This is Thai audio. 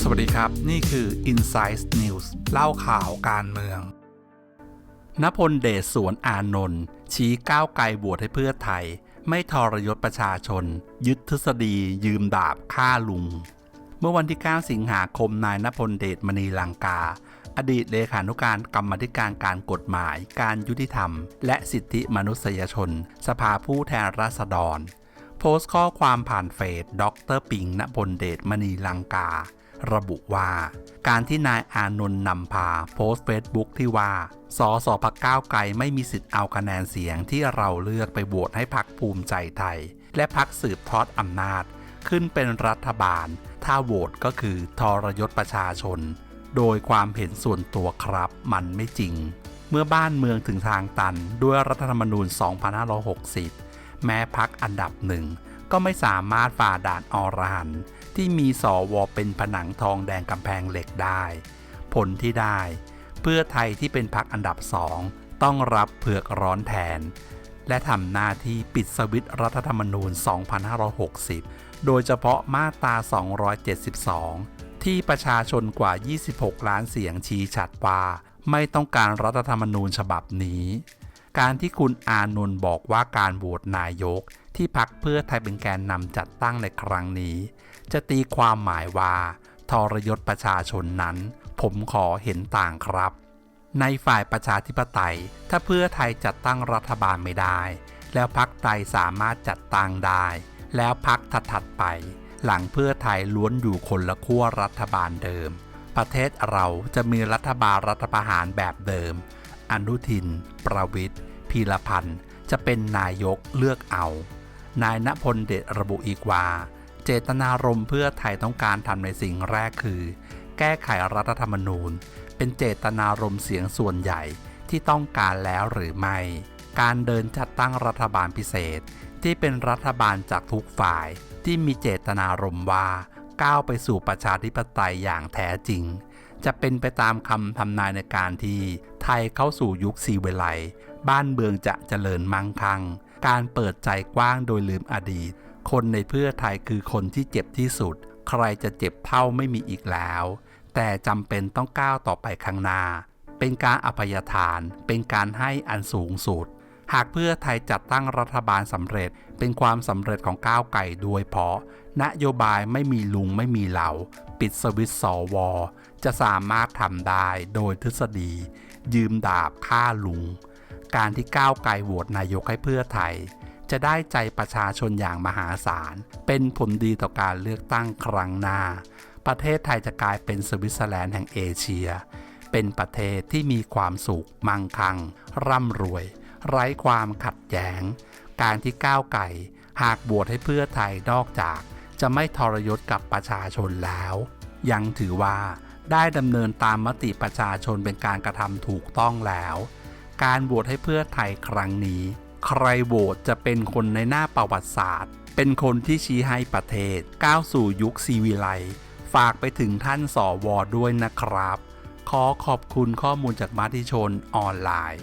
สวัสดีครับ นี่คือ Insight News เล่าข่าวการเมืองนพลเดชสวนอานนท์ชี้ก้าวไกลบวชให้เพื่อไทย ไม่ทรยศประชาชน ยึดทฤษฎียืมดาบฆ่าลุง เมื่อวันที่ 9 สิงหาคมนายนพลเดชมณีลังกา อดีตเลขานุการกรรมธิการการกฎหมาย การยุติธรรม และสิทธิมนุษยชน สภาผู้แทนราษฎร พสต์ข้อความผ่านเฟซดรปิงนพลเดชมณีลังกา ระบุว่า การที่นายอานนท์นำพาโพสต์เฟซบุ๊กที่ว่าสสพักก้าวไกลไม่มีสิทธิ์เอาคะแนนเสียงที่เราเลือกไปโหวตให้พักภูมิใจไทย และพักสืบทอดอำนาจ ขึ้นเป็นรัฐบาล ถ้าโหวตก็คือทรยศประชาชน โดยความเห็นส่วนตัวครับมันไม่จริง เมื่อบ้านเมืองถึงทางตันด้วยรัฐธรรมนูญ 2560 แม้พักอันดับหนึ่ง ก็ไม่สามารถฝ่าด่านอรหันที่มีสอวอเป็นผนังทองแดงกำแพงเหล็กได้ ผลที่ได้ เพื่อไทยที่เป็นพักอันดับสองต้องรับเผือกร้อนแทน และทำหน้าที่ปิดสวิตช์รัฐธรรมนูญ 2560 โดยเฉพาะมาตรา 272 ที่ประชาชนกว่า 26 ล้านเสียงชี้ชัดว่า ไม่ต้องการรัฐธรรมนูญฉบับนี้ การที่คุณอานนท์บอกว่าการโหวตนายก ที่พักเพื่อไทยเป็นแกนนำจัดตั้งในครั้งนี้ จะตีความหมายว่า ทรยศประชาชนนั้น ผมขอเห็นต่างครับ ในฝ่ายประชาธิปไตย ถ้าเพื่อไทยจัดตั้งรัฐบาลไม่ได้ แล้วพักไทยสามารถจัดตั้งได้ แล้วพักถัดๆไป หลังเพื่อไทยล้วนอยู่คนละขั้วรัฐบาลเดิม ประเทศเราจะมีรัฐบาลรัฐประหารแบบเดิม อนุทิน ประวิทย์พีรพันธ์ จะเป็นนายกเลือกเอา นายณพลเดชระบุอีกว่า เจตนารมณ์เพื่อไทยต้องการทำในสิ่งแรกคือ แก้ไขรัฐธรรมนูญ เป็นเจตนารมณ์เสียงส่วนใหญ่ที่ต้องการแล้วหรือไม่ การเดินจัดตั้งรัฐบาลพิเศษ ที่เป็นรัฐบาลจากทุกฝ่าย ที่มีเจตนารมณ์ว่า ก้าวไปสู่ประชาธิปไตยอย่างแท้จริง จะเป็นไปตามคำทำนายในการที่ไทยเข้าสู่ยุคซีเวไลบ้านเมืองจะเจริญมั่งคั่ง การเปิดใจกว้างโดยลืมอดีต คนในเพื่อไทยคือคนที่เจ็บที่สุด ใครจะเจ็บเท่าไม่มีอีกแล้ว แต่จำเป็นต้องก้าวต่อไปข้างหน้า เป็นการอภัยทาน เป็นการให้อันสูงสุด หากเพื่อไทยจัดตั้งรัฐบาลสำเร็จเป็นความสำเร็จของก้าวไก่ด้วยเพราะ นโยบายไม่มีลุงไม่มีเหล่า ปิดสวิตช์สวจะสามารถทำได้โดยทฤษฎี ยืมดาบฆ่าลุง การที่ก้าวไกลโหวตนายกให้เพื่อไทย จะได้ใจประชาชนอย่างมหาศาล เป็นผลดีต่อการเลือกตั้งครั้งหน้า ประเทศไทยจะกลายเป็นสวิตเซอร์แลนด์แห่งเอเชีย เป็นประเทศที่มีความสุขมั่งคั่ง ร่ำรวย ไร้ความขัดแย้ง การที่ก้าวไก่หากบวชให้เพื่อไทยนอกจาก จะไม่ทรยศกับประชาชนแล้ว ยังถือว่าได้ดำเนินตามมติประชาชนเป็นการกระทำถูกต้องแล้ว การโหวตให้เพื่อไทยครั้งนี้ ใครโหวตจะเป็นคนในหน้าประวัติศาสตร์ เป็นคนที่ชี้ให้ประเทศ ก้าวสู่ยุคซีวิไลฝากไปถึงท่านสอวอด้วยนะครับ ขอขอบคุณข้อมูลจากมาติชนออนไลน์